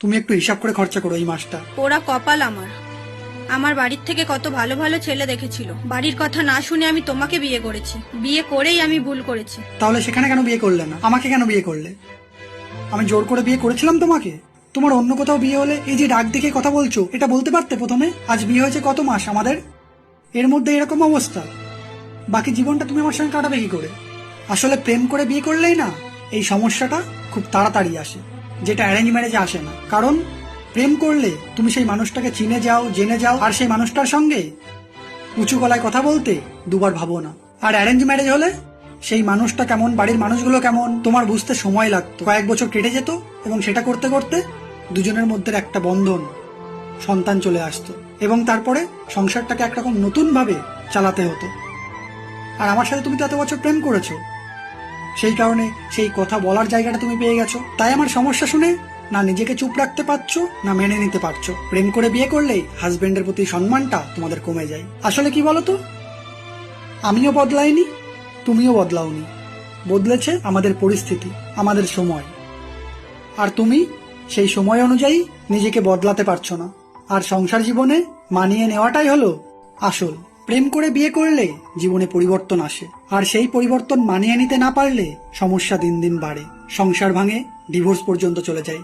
তুমি একটু হিসাব করে খরচা করো এই মাসটা। ওরা কপাল আমার। আমার বাড়ির থেকে কত ভালো ভালো ছেলে দেখেছিল। বাড়ির কথা না শুনে আমি তোমাকে বিয়ে করেছি। বিয়ে করেই আমি ভুল করেছি। তাহলে সেখানে কেন বিয়ে করলে না? আমাকে কেন বিয়ে করলে? আমি জোর করে বিয়ে করেছিলাম তোমাকে? তোমার অন্য কোথাও বিয়ে হলে এই যে ডাক দেখে কথা বলছো এটা বলতে পারতে প্রথমে? আজ বিয়ে হয়েছে কত মাস আমাদের? এর মধ্যে এরকম অবস্থা। বাকি জীবনটা তুমি আমার সঙ্গে কাটাবে কি করে? আসলে প্রেম করে বিয়ে করলেই না এই সমস্যাটা খুব তাড়াতাড়ি আসে। যেটা অ্যারেঞ্জ ম্যারেজে আসে না। কারণ, প্রেম করলে তুমি সেই মানুষটাকে চিনে যাও, জেনে যাও, আর সেই মানুষটার সঙ্গে উঁচু গলায় কথা বলতে দুবার ভাবো না। আর অ্যারেঞ্জ ম্যারেজ হলে সেই মানুষটা কেমন, বাড়ির মানুষগুলো কেমন, তোমার বুঝতে সময় লাগতো। কয়েক বছর কেটে যেত এবং সেটা করতে করতে দুজনের মধ্যে একটা বন্ধন, সন্তান চলে আসতো। এবং তারপরে সংসারটাকে একরকম নতুনভাবে চালাতে হতো। আর আমার সাথে তুমি তো এত বছর প্রেম করেছ। সেই কারণে সেই কথা বলার জায়গাটা তুমি পেয়ে গেছো। তাই আমার সমস্যা শুনে না নিজেকে চুপ রাখতে পারছ, না মেনে নিতে পারছ। প্রেম করে বিয়ে করলেই হাজবেন্ডের প্রতি সম্মানটা তোমাদের কমে যায়। আসলে কি বলো তো আমিও বদলাইনি, তুমিও বদলাওনি। বদলেছে আমাদের পরিস্থিতি, আমাদের সময়। আর তুমি সেই সময় অনুযায়ী নিজেকে বদলাতে পারছ না। আর সংসার জীবনে মানিয়ে নেওয়াটাই হলো আসল। প্রেম করে বিয়ে করলে জীবনে পরিবর্তন আসে। আর সেই পরিবর্তন মানিয়ে নিতে না পারলে সমস্যা দিন দিন বাড়ে। সংসার ভাঙে, ডিভোর্স পর্যন্ত চলে যায়।